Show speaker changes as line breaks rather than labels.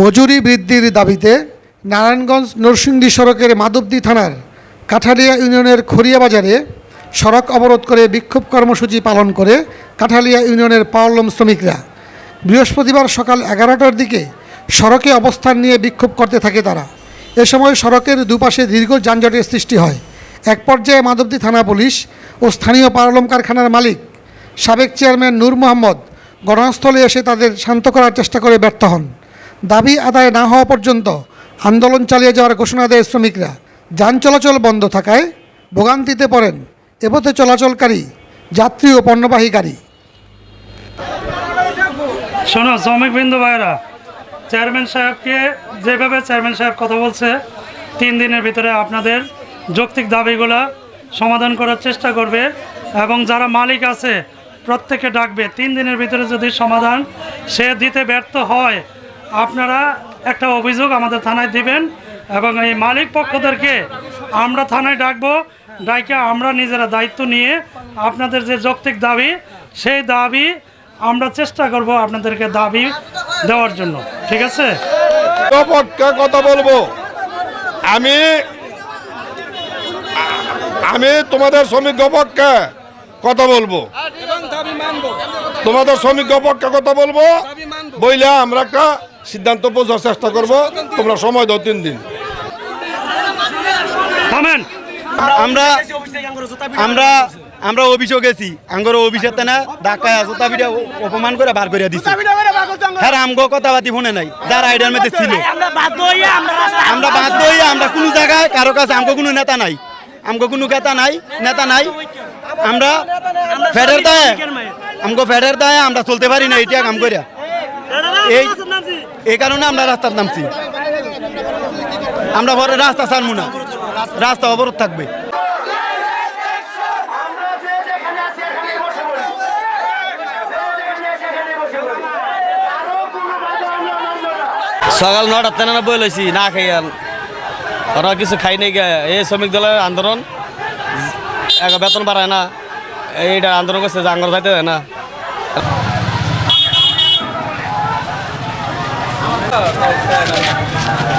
মজুরি বৃদ্ধির দাবিতে নারায়ণগঞ্জ নরসিংদী সড়কের মাধবদী থানার কাঠালিয়া ইউনিয়নের খড়িয়া বাজারে সড়ক অবরোধ করে বিক্ষোভ কর্মসূচি পালন করে কাঠালিয়া ইউনিয়নের পাওয়ারলুম শ্রমিকরা। বৃহস্পতিবার সকাল এগারোটার দিকে সড়কে অবস্থান নিয়ে বিক্ষোভ করতে থাকে তারা। এ সময় সড়কের দুপাশে দীর্ঘ যানজটের সৃষ্টি হয়। এক পর্যায়ে মাধবদী থানা পুলিশ ও স্থানীয় পাওয়ারলুম কারখানার মালিক, সাবেক চেয়ারম্যান নূর মোহাম্মদ, ঘটনাস্থলে এসে তাদের শান্ত করার চেষ্টা করে ব্যর্থ হন। দাবি আদায় না হওয়া পর্যন্ত আন্দোলন চালিয়ে যাওয়ার ঘোষণা দেয় শ্রমিকরা। যান চলাচল বন্ধ থাকায় ভোগান্তিতে পড়েন এ পথে চলাচলকারী, যাত্রী ও পণ্যবাহী গাড়ি
শোনো, শ্রমিক বিন্দু ভাইরা চেয়ারম্যান সাহেবকে যেভাবে চেয়ারম্যান সাহেব কথা বলছে, তিন দিনের ভিতরে আপনাদের যৌক্তিক দাবিগুলো সমাধান করার চেষ্টা করবে এবং যারা মালিক আছে প্রত্যেকে ডাকবে। তিন দিনের ভিতরে যদি সমাধান সে দিতে ব্যর্থ হয় আপনারা একটা অভিযোগ আমাদের থানায় দিবেন এবং এই মালিক পক্ষদেরকে আমরা থানায় ডাকবো, ডাইকে আমরা নিজেরা দায়িত্ব নিয়ে আপনাদের যে যৌক্তিক দাবি, সেই দাবি আমরা চেষ্টা করব আপনাদেরকে দাবি দেওয়ার জন্য। ঠিক আছে?
কথা বলব। আমি আমি তোমাদের শ্রমিক পক্ষে কথা বলব। তোমাদের শ্রমিক পক্ষে কথা বলব। বইলে আমরা একটা সিদ্ধান্ত বোঝার চেষ্টা করব। তোমরা সময় দাও তিন দিন।
আমরা আমরা আমরা অভিযোগ গেছি। আঙ্গর অভিষেক না ঢাকায় জোতা পিঠা অপমান করে বার করে দিছে। হ্যাঁ আমগো কথা বাতি ফোনে নাই। যার আইডিয়ার মধ্যে ছিল।
আমরা বাধ্য হইয়া
হয়ে আমরা কোনো জায়গায় কারও কাছে আমগো কোনো নেতা নাই। আমগো কোনো নেতা নাই নেতা নাই। আমরা ফেডের দায় আমগো ফেডের দায় আমরা চলতে পারি না এটা কাম করিয়া এই এই কারণে আমরা রাস্তার নামছি। আমরা পরে রাস্তা ছাড়বো না। রাস্তা অবরোধ থাকবে।
সকাল নটার তেনা বই লইছি, না খাই ওরা কিছু খাই নাই এই শ্রমিক দলের আন্দোলন বেতন বাড়ায় না। এইটা আন্দোলন করছে আঙ্গর যাইতে দেয় না। อเราเจอเนี่ย